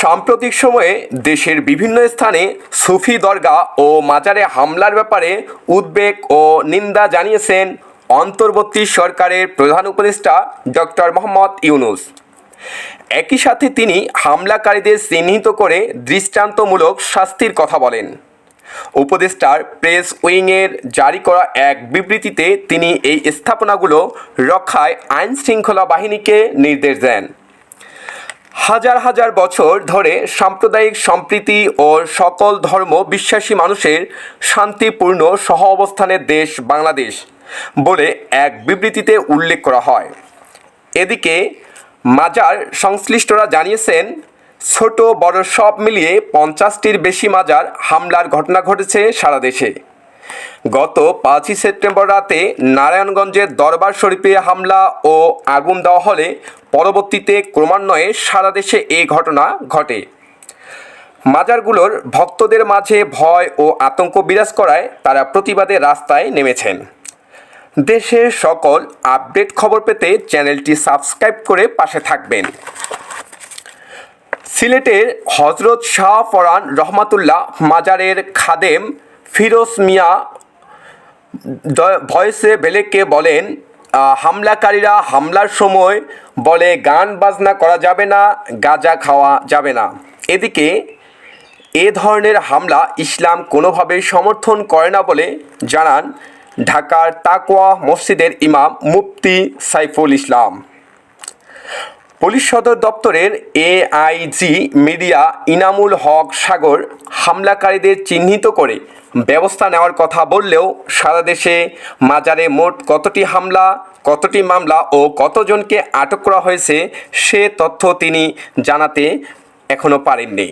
সাম্প্রতিক সময়ে দেশের বিভিন্ন স্থানে সুফি দরগা ও মাজারে হামলার ব্যাপারে উদ্বেগ ও নিন্দা জানিয়েছেন অন্তর্বর্তী সরকারের প্রধান উপদেষ্টা ডক্টর মোহাম্মদ ইউনুস। একই সাথে তিনি হামলাকারীদের চিহ্নিত করে দৃষ্টান্তমূলক শাস্তির কথা বলেন। উপদেষ্টার প্রেস উইংয়ের জারি করা এক বিবৃতিতে তিনি এই স্থাপনাগুলো রক্ষায় আইন শৃঙ্খলা বাহিনীকে নির্দেশ দেন। হাজার হাজার বছর ধরে সাম্প্রদায়িক সম্প্রীতি ও সকল ধর্ম বিশ্বাসী মানুষের শান্তিপূর্ণ সহ অবস্থানের দেশ বাংলাদেশ বলে এক বিবৃতিতে উল্লেখ করা হয়। এদিকে মাজার সংশ্লিষ্টরা জানিয়েছেন, ছোট বড় সব মিলিয়ে পঞ্চাশটির বেশি মাজার হামলার ঘটনা ঘটেছে সারা দেশে। গত পাঁচই সেপ্টেম্বর রাতে নারায়ণগঞ্জের দরবার শরীফে হামলা ও আগুন দেওয়া হলে পরবর্তীতে ক্রমান্বয়ে সারা দেশে এই ঘটনা ঘটে। মাজারগুলোর ভক্তদের মাঝে ভয় ও আতঙ্ক বিরাজ করায় তারা প্রতিবাদে রাস্তায় নেমেছেন। দেশের সকল আপডেট খবর পেতে চ্যানেলটি সাবস্ক্রাইব করে পাশে থাকবেন। সিলেটের হজরত শাহ ফরান রহমাতুল্লাহ মাজারের খাদেম ফিরোজ মিয়া ভয়েসে বেলেককে বলেন হামলাকারীরা হামলার সময় বলে গান বাজনা করা যাবে না, গাঁজা খাওয়া যাবে না। এদিকে, এ ধরনের হামলা ইসলাম কোনোভাবে সমর্থন করে না বলে জানান ঢাকার তাকোয়া মসজিদের ইমাম মুফতি সাইফুল ইসলাম। পুলিশ সদর দপ্তরের এআইজি মিডিয়া ইনামুল হক সাগর হামলাকারীদের চিহ্নিত করে ব্যবস্থা নেওয়ার কথা বললেও সারা দেশে মাজারে মোট কতটি হামলা, কতটি মামলা ও কতজনকে আটক করা হয়েছে সে তথ্য তিনি জানাতে এখনও পারেননি।